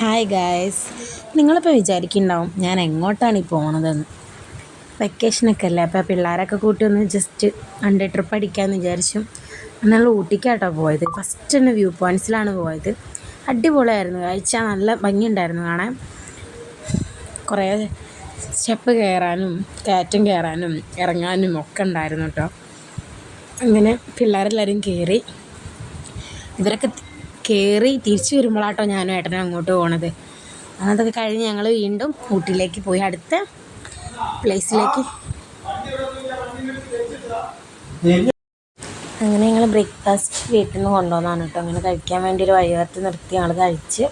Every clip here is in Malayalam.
ഹായ് ഗായ്സ് നിങ്ങളിപ്പോൾ വിചാരിക്കുന്നുണ്ടാവും ഞാൻ എങ്ങോട്ടാണ് ഈ പോണതെന്ന്. വെക്കേഷനൊക്കെ അല്ലേ? അപ്പോൾ പിള്ളേരൊക്കെ കൂട്ടി ഒന്ന് ജസ്റ്റ് വൺ ട്രിപ്പ് അടിക്കാമെന്ന് വിചാരിച്ചു. എന്നാൽ ഊട്ടിക്കാട്ടോ പോയത്. ഫസ്റ്റ് തന്നെ വ്യൂ പോയിന്റ്സിലാണ് പോയത്. അടിപൊളിയായിരുന്നു. കാഴ്ച നല്ല ഭംഗിയുണ്ടായിരുന്നു കാണാൻ. കുറേ സ്റ്റെപ്പ് കയറാനും കയറ്റം കയറാനും ഇറങ്ങാനും ഒക്കെ ഉണ്ടായിരുന്നു കേട്ടോ. അങ്ങനെ പിള്ളേരെല്ലാവരും കയറി ഇവരൊക്കെ കയറി തിരിച്ചു വരുമ്പോഴാട്ടോ ഞാനും ഏട്ടനും അങ്ങോട്ട് പോണത്. അതൊക്കെ കഴിഞ്ഞ് ഞങ്ങൾ വീണ്ടും ഊട്ടിയിലേക്ക് പോയി. അടുത്ത പ്ലേസിലേക്ക് അങ്ങനെ ഞങ്ങൾ ബ്രേക്ക്ഫാസ്റ്റ് വീട്ടിൽ നിന്ന് കൊണ്ടുവന്നാണ് കേട്ടോ. അങ്ങനെ കഴിക്കാൻ വേണ്ടി ഒരു വഴിയോരത്ത് നിർത്തി ഞങ്ങൾ കഴിച്ച്.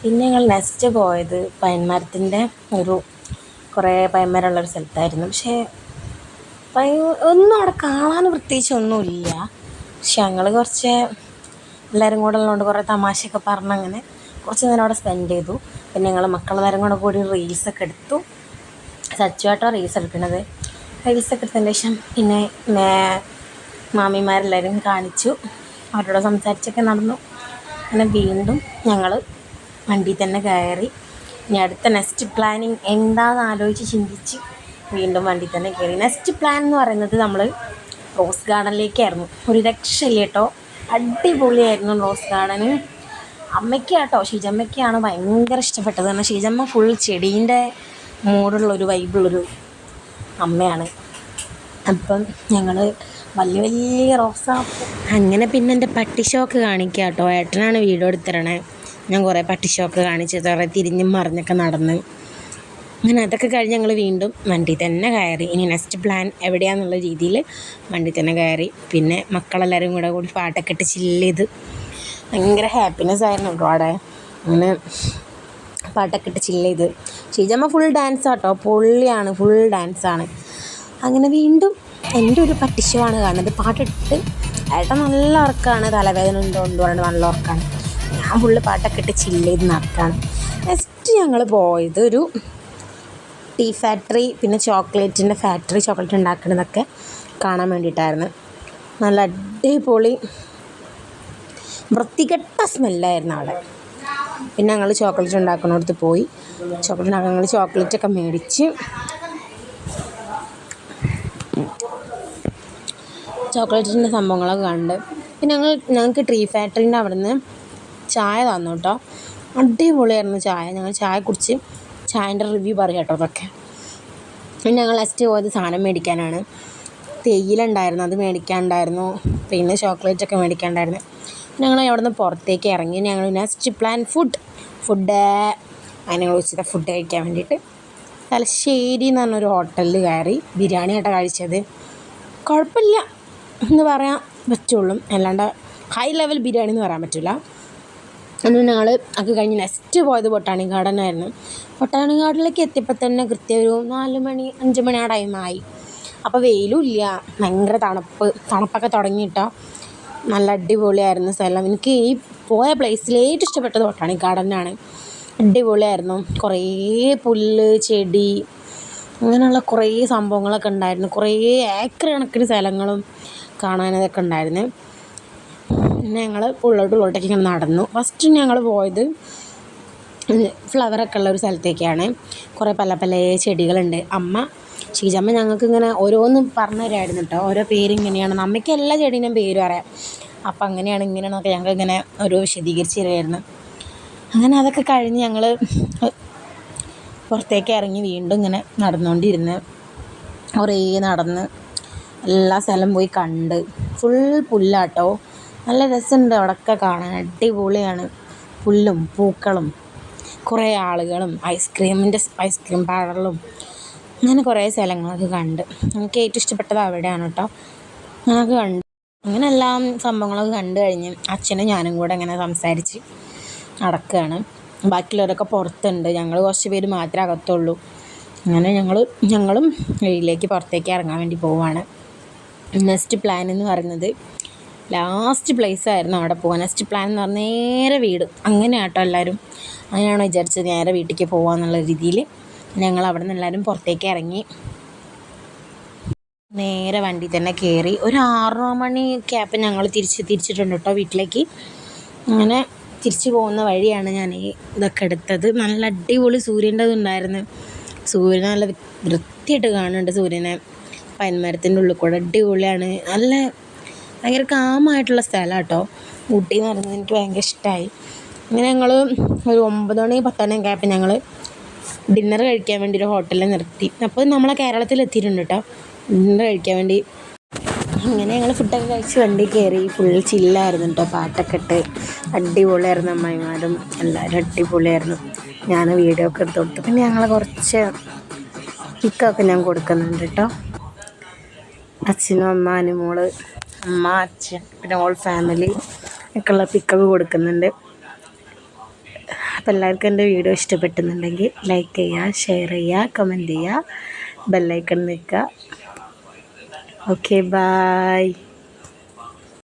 പിന്നെ ഞങ്ങൾ നെക്സ്റ്റ് പോയത് പയന്മരത്തിന്റെ ഒരു കുറേ പയന്മരമുള്ളൊരു സ്ഥലത്തായിരുന്നു. പക്ഷേ പയ ഒന്നും അവിടെ കാണാൻ പ്രത്യേകിച്ച് ഒന്നുമില്ല. പക്ഷെ ഞങ്ങൾ കുറച്ച് എല്ലാവരും കൂടെ ഉള്ളതുകൊണ്ട് കുറേ തമാശയൊക്കെ പറഞ്ഞ് അങ്ങനെ കുറച്ച് നേരം അവിടെ സ്പെൻഡ് ചെയ്തു. പിന്നെ ഞങ്ങൾ മക്കളെല്ലാവരും കൂടെ കൂടി റീൽസൊക്കെ എടുത്തു. സച്ചുവായിട്ടോ റീൽസ് എടുക്കുന്നത് റീൽസൊക്കെ എടുത്തതിന് ശേഷം പിന്നെ മാമിമാരെല്ലാവരും കാണിച്ചു. അവരോട് സംസാരിച്ചൊക്കെ നടന്നു. അങ്ങനെ വീണ്ടും ഞങ്ങൾ വണ്ടി തന്നെ കയറി. ഇനി അടുത്ത നെക്സ്റ്റ് പ്ലാനിങ് എന്താണെന്ന് ആലോചിച്ച് ചിന്തിച്ച് വീണ്ടും വണ്ടി തന്നെ കയറി. നെക്സ്റ്റ് പ്ലാൻ എന്ന് പറയുന്നത് നമ്മൾ റോസ് ഗാർഡനിലേക്കായിരുന്നു. ഒരു രക്ഷയില്ല കേട്ടോ. അടിപൊളിയായിരുന്നു റോസ് ഗാർഡന്. അമ്മയ്ക്ക് കേട്ടോ ഷീജമ്മയ്ക്കാണ് ഭയങ്കര ഇഷ്ടപ്പെട്ടത്. കാരണം ഷീജമ്മ ഫുൾ ചെടീന്റെ മൂടുള്ളൊരു വൈബുള്ളൊരു അമ്മയാണ്. അപ്പം ഞങ്ങൾ വലിയ വലിയ റോസാ അങ്ങനെ പിന്നെ എന്റെ പട്ടിഷോക്ക് കാണിക്കുക കേട്ടോ ഏട്ടനാണ് വീഡിയോ എടുത്തിരണേ ഞാൻ കുറേ പട്ടിഷോക്ക് കാണിച്ച് കുറേ തിരിഞ്ഞും മറിഞ്ഞൊക്കെ നടന്ന്. അങ്ങനെ അതൊക്കെ കഴിഞ്ഞ് ഞങ്ങൾ വീണ്ടും വണ്ടി തന്നെ കയറി. ഇനി നെക്സ്റ്റ് പ്ലാൻ എവിടെയാണെന്നുള്ള രീതിയിൽ വണ്ടി തന്നെ കയറി. പിന്നെ മക്കളെല്ലാവരും കൂടെ കൂടി പാട്ടൊക്കെ ഇട്ട് ചില്ല് ചെയ്ത് ഭയങ്കര ഹാപ്പിനെസ് ആയിരുന്നു കേട്ടോ അവിടെ അങ്ങനെ പാട്ടൊക്കെ ഇട്ട് ചില്ല് ചെയ്ത്. ഷീജമ്മ ഫുൾ ഡാൻസ് ആട്ടോ. പൊള്ളിയാണ് ഫുൾ ഡാൻസാണ് അങ്ങനെ വീണ്ടും എന്റെ ഒരു പട്ടിശമാണ് കാണുന്നത്. പാട്ടിട്ട് ഏട്ടൻ നല്ല ഉറക്കമാണ് തലവേദന ഉണ്ടോ ഉണ്ടോ പറഞ്ഞിട്ട് നല്ല ഉറക്കമാണ് ഞാൻ ഫുള്ള് പാട്ടൊക്കെ ഇട്ട് ചില്ല് ചെയ്ത് നടക്കുകയാണ് നെക്സ്റ്റ് ഞങ്ങൾ പോയത് ഒരു ടീ ഫാക്ടറി പിന്നെ ചോക്ലേറ്റിന്റെ ഫാക്ടറി ചോക്ലേറ്റ് ഉണ്ടാക്കുന്നതൊക്കെ കാണാൻ വേണ്ടിയിട്ടായിരുന്നു. നല്ല അടിപൊളി വൃത്തികെട്ട സ്മെല്ലായിരുന്നു അവിടെ. പിന്നെ ഞങ്ങൾ ചോക്ലേറ്റ് ഉണ്ടാക്കുന്നിടത്ത് പോയി. ചോക്ലേറ്റ് ഞങ്ങൾ ചോക്ലേറ്റൊക്കെ മേടിച്ച് ചോക്ലേറ്റിന്റെ സംഭവങ്ങളൊക്കെ കണ്ട്. പിന്നെ ഞങ്ങൾ ഞങ്ങൾക്ക് ട്രീ ഫാക്ടറിന്റെ അവിടെ നിന്ന് ചായ തന്നു കേട്ടോ. അടിപൊളിയായിരുന്നു ചായ. ഞങ്ങൾ ചായ കുടിച്ച് ചായന്റെ റിവ്യൂ പറയാം കേട്ടോ അതൊക്കെ. പിന്നെ ഞങ്ങൾ ലസ്റ്റ് പോയത് സാധനം മേടിക്കാനാണ്. തേയില ഉണ്ടായിരുന്നു അത് മേടിക്കാനുണ്ടായിരുന്നു. പിന്നെ ചോക്ലേറ്റ് ഒക്കെ മേടിക്കാനുണ്ടായിരുന്നു. ഞങ്ങൾ അവിടെ നിന്ന് പുറത്തേക്ക് ഇറങ്ങി. ഞങ്ങൾ നെക്സ്റ്റ് പ്ലാൻ ഫുഡ് ഫുഡ് അങ്ങനെ ഞങ്ങൾ ഉച്ചത്തെ ഫുഡ് കഴിക്കാൻ വേണ്ടിയിട്ട്. തലശ്ശേരി എന്ന് പറഞ്ഞൊരു ഹോട്ടലിൽ കയറി ബിരിയാണി ആട്ട കഴിച്ചത്. കുഴപ്പമില്ല എന്ന് പറയാൻ പറ്റുള്ളൂ. അല്ലാണ്ട് ഹൈ ലെവൽ ബിരിയാണി എന്ന് പറയാൻ പറ്റില്ല എന്നിട്ട് ഞങ്ങൾ അത് കഴിഞ്ഞ് നെക്സ്റ്റ് പോയത് ഗാർഡൻ ആയിരുന്നു. ബൊട്ടാണി ഗാർഡനിലേക്ക് എത്തിയപ്പോൾ തന്നെ കൃത്യം ഒരു നാല് മണി അഞ്ച് മണി ആ ടൈമായി അപ്പോൾ വെയിലും ഇല്ല. ഭയങ്കര തണുപ്പ് തണുപ്പൊക്കെ തുടങ്ങിയിട്ടോ. നല്ല അടിപൊളിയായിരുന്നു സ്ഥലം. എനിക്ക് ഈ പോയ പ്ലേസിൽ ഏറ്റവും ഇഷ്ടപ്പെട്ടത് ബൊട്ടാണി ഗാർഡനാണ് അടിപൊളിയായിരുന്നു. കുറേ പുല്ല് ചെടി അങ്ങനെയുള്ള കുറേ സംഭവങ്ങളൊക്കെ ഉണ്ടായിരുന്നു. കുറേ ഏക്കർ കണക്കിന് സ്ഥലങ്ങളും കാണാനതൊക്കെ ഉണ്ടായിരുന്നു. പിന്നെ ഞങ്ങൾ ഉള്ളോട്ട് ഉള്ളോട്ടേക്ക് ഇങ്ങനെ നടന്നു. ഫസ്റ്റ് ഞങ്ങൾ പോയത് ഫ്ലവറൊക്കെ ഉള്ള ഒരു സ്ഥലത്തേക്കാണ്. കുറേ പല പല ചെടികളുണ്ട്. അമ്മ ഷീജമ്മ ഞങ്ങൾക്ക് ഇങ്ങനെ ഓരോന്നും പറഞ്ഞു തരായിരുന്നു കേട്ടോ ഓരോ പേര് ഇങ്ങനെയാണ്. അമ്മയ്ക്ക് എല്ലാ ചെടീനും പേരും അറിയാം. അപ്പം അങ്ങനെയാണ് ഇങ്ങനെയാണെന്നൊക്കെ ഞങ്ങൾക്ക് ഇങ്ങനെ ഓരോ വിശദീകരിച്ച് തരുമായിരുന്നു അങ്ങനെ അതൊക്കെ കഴിഞ്ഞ് ഞങ്ങൾ പുറത്തേക്ക് ഇറങ്ങി വീണ്ടും ഇങ്ങനെ നടന്നുകൊണ്ടിരുന്ന് കുറേ നടന്ന് എല്ലാ സ്ഥലം പോയി കണ്ട്. ഫുൾ പുല്ലാട്ടോ. നല്ല രസമുണ്ട് അവിടെയൊക്കെ കാണാൻ. അടിപൊളിയാണ്. പുല്ലും പൂക്കളും കുറേ ആളുകളും ഐസ്ക്രീമിന്റെ ഐസ്ക്രീം പാർലറും അങ്ങനെ കുറേ സ്ഥലങ്ങളൊക്കെ കണ്ട്. എനിക്ക് ഏറ്റവും ഇഷ്ടപ്പെട്ടത് അവിടെയാണ് കേട്ടോ. അങ്ങനെയൊക്കെ കണ്ട്. അങ്ങനെ എല്ലാം സംഭവങ്ങളൊക്കെ കണ്ടു കഴിഞ്ഞ് അച്ഛനും ഞാനും കൂടെ ഇങ്ങനെ സംസാരിച്ച് നടക്കുകയാണ്. ബാക്കിയുള്ളവരൊക്കെ പുറത്തുണ്ട്. ഞങ്ങൾ കുറച്ച് പേര് മാത്രമേ അകത്തുള്ളൂ. അങ്ങനെ ഞങ്ങൾ ഞങ്ങളും വീട്ടിലേക്ക് പുറത്തേക്ക് ഇറങ്ങാൻ വേണ്ടി പോവുകയാണ് നെക്സ്റ്റ് പ്ലാൻ എന്ന് പറയുന്നത് ലാസ്റ്റ് പ്ലേസ് ആയിരുന്നു അവിടെ പോകാൻ. നെക്സ്റ്റ് പ്ലാൻ എന്ന് പറഞ്ഞാൽ നേരെ വീട്. അങ്ങനെ ആട്ടോ എല്ലാവരും അങ്ങനെയാണ് വിചാരിച്ചത് നേരെ വീട്ടിലേക്ക് പോകാമെന്നുള്ള രീതിയിൽ ഞങ്ങൾ അവിടെ നിന്ന് എല്ലാവരും പുറത്തേക്ക് ഇറങ്ങി. നേരെ വണ്ടി തന്നെ കയറി ഒരു ആറര മണി ആയപ്പോൾ ഞങ്ങൾ തിരിച്ച് തിരിച്ചിട്ടുണ്ട് കേട്ടോ വീട്ടിലേക്ക്. അങ്ങനെ തിരിച്ചു പോകുന്ന വഴിയാണ് ഞാൻ ഈ ഇതൊക്കെ എടുത്തത്. നല്ല അടിപൊളി സൂര്യന്റെ ഉണ്ടായിരുന്നു. സൂര്യൻ നല്ല വൃത്തിയായിട്ട് കാണുന്നുണ്ട് സൂര്യനെ. പൈൻമരത്തിന്റെ ഉള്ളിൽ കൂടെ അടിപൊളിയാണ്. നല്ല ഭയങ്കര കാമായിട്ടുള്ള സ്ഥലം കേട്ടോ ഊട്ടി എന്ന് പറയുന്നത് എനിക്ക് ഭയങ്കര ഇഷ്ടമായി അങ്ങനെ ഞങ്ങൾ ഒരു ഒമ്പത് മണി പത്ത് മണിയൊക്കെ ആയപ്പോൾ ഞങ്ങൾ ഡിന്നർ കഴിക്കാൻ വേണ്ടി ഒരു ഹോട്ടലിൽ നിർത്തി. അപ്പോൾ നമ്മളെ കേരളത്തിൽ എത്തിയിട്ടുണ്ട് കേട്ടോ ഡിന്നർ കഴിക്കാൻ വേണ്ടി. അങ്ങനെ ഞങ്ങൾ ഫുഡൊക്കെ കഴിച്ച് വണ്ടി കയറി ഫുൾ ചില്ലായിരുന്നു കേട്ടോ പാട്ടൊക്കെ ഇട്ട്. അടിപൊളിയായിരുന്നു അമ്മായിമാരും. എല്ലാവരും അടിപൊളിയായിരുന്നു. ഞാൻ വീഡിയോ ഒക്കെ എടുത്ത് കൊടുത്തു. പിന്നെ ഞങ്ങൾ കുറച്ച് പിക്കൊക്കെ ഞാൻ കൊടുക്കുന്നുണ്ട് കേട്ടോ അച്ഛനും അമ്മ അനുമോൾ അമ്മ അച്ഛൻ പിന്നെ ഓൾ ഫാമിലി ഒക്കെയുള്ള പിക്കപ്പ് കൊടുക്കുന്നുണ്ട്. അപ്പോൾ എല്ലാവർക്കും എന്റെ വീഡിയോ ഇഷ്ടപ്പെട്ടുന്നുണ്ടെങ്കിൽ ലൈക്ക് ചെയ്യുക ഷെയർ ചെയ്യുക കമന്റ് ചെയ്യുക ബെല്ലൈക്കൺ നിൽക്കുക. Okay bye.